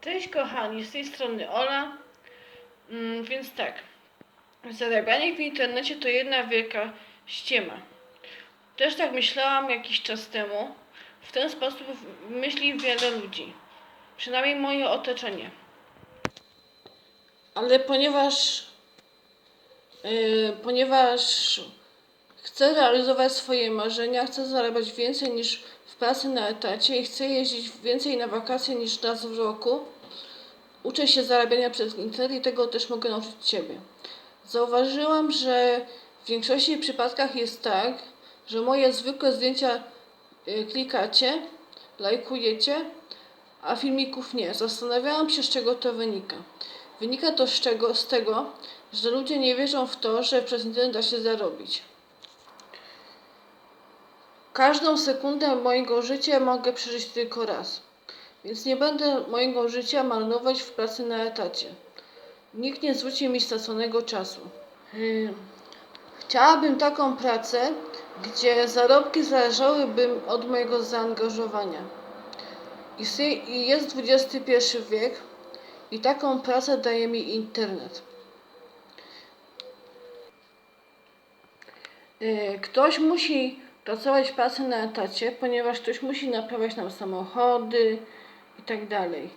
Cześć kochani, z tej strony Ola. Mm, więc tak, zarabianie w internecie to jedna wielka ściema. Też tak myślałam jakiś czas temu. W ten sposób myśli wiele ludzi. Przynajmniej moje otoczenie. Ale ponieważ yy, ponieważ chcę realizować swoje marzenia, chcę zarabiać więcej niż w pracy na etacie i chcę jeździć więcej na wakacje niż raz w roku. Uczę się zarabiania przez internet i tego też mogę nauczyć Ciebie. Zauważyłam, że w większości przypadkach jest tak, że moje zwykłe zdjęcia y, klikacie, lajkujecie, a filmików nie. Zastanawiałam się, z czego to wynika. Wynika to z, czego, z tego, że ludzie nie wierzą w to, że przez internet da się zarobić. Każdą sekundę mojego życia mogę przeżyć tylko raz. Więc nie będę mojego życia marnować w pracy na etacie. Nikt nie zwróci mi straconego czasu. Yy, Chciałabym taką pracę, gdzie zarobki zależałyby od mojego zaangażowania. I jest XXI wiek i taką pracę daje mi internet. Yy, Ktoś musi pracować w pracy na etacie, ponieważ ktoś musi naprawiać nam samochody i tak dalej.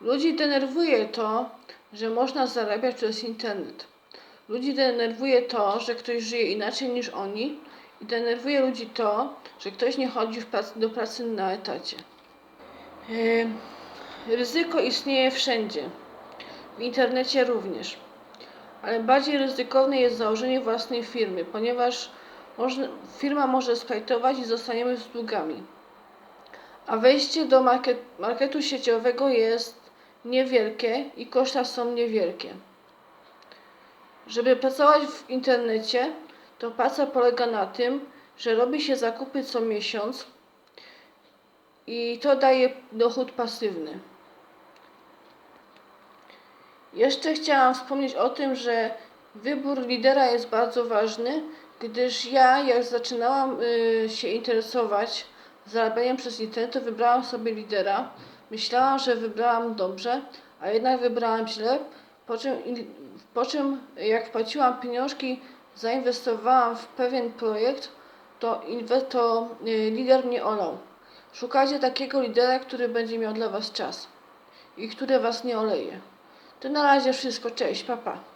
Ludzi denerwuje to, że można zarabiać przez internet. Ludzi denerwuje to, że ktoś żyje inaczej niż oni i denerwuje ludzi to, że ktoś nie chodzi do pracy na etacie. Yy, ryzyko istnieje wszędzie. W internecie również. Ale bardziej ryzykowne jest założenie własnej firmy, ponieważ można, firma może splajtować i zostaniemy z długami. A wejście do market, marketu sieciowego jest niewielkie i koszta są niewielkie. Żeby pracować w internecie, to praca polega na tym, że robi się zakupy co miesiąc i to daje dochód pasywny. Jeszcze chciałam wspomnieć o tym, że wybór lidera jest bardzo ważny, gdyż ja, jak zaczynałam y, się interesować zarabianiem przez internet, to wybrałam sobie lidera. Myślałam, że wybrałam dobrze, a jednak wybrałam źle. Po czym, po czym jak wpłaciłam pieniążki, zainwestowałam w pewien projekt, to, to y, lider mnie olał. Szukajcie takiego lidera, który będzie miał dla Was czas i który Was nie oleje. To na razie wszystko. Cześć, papa. Pa.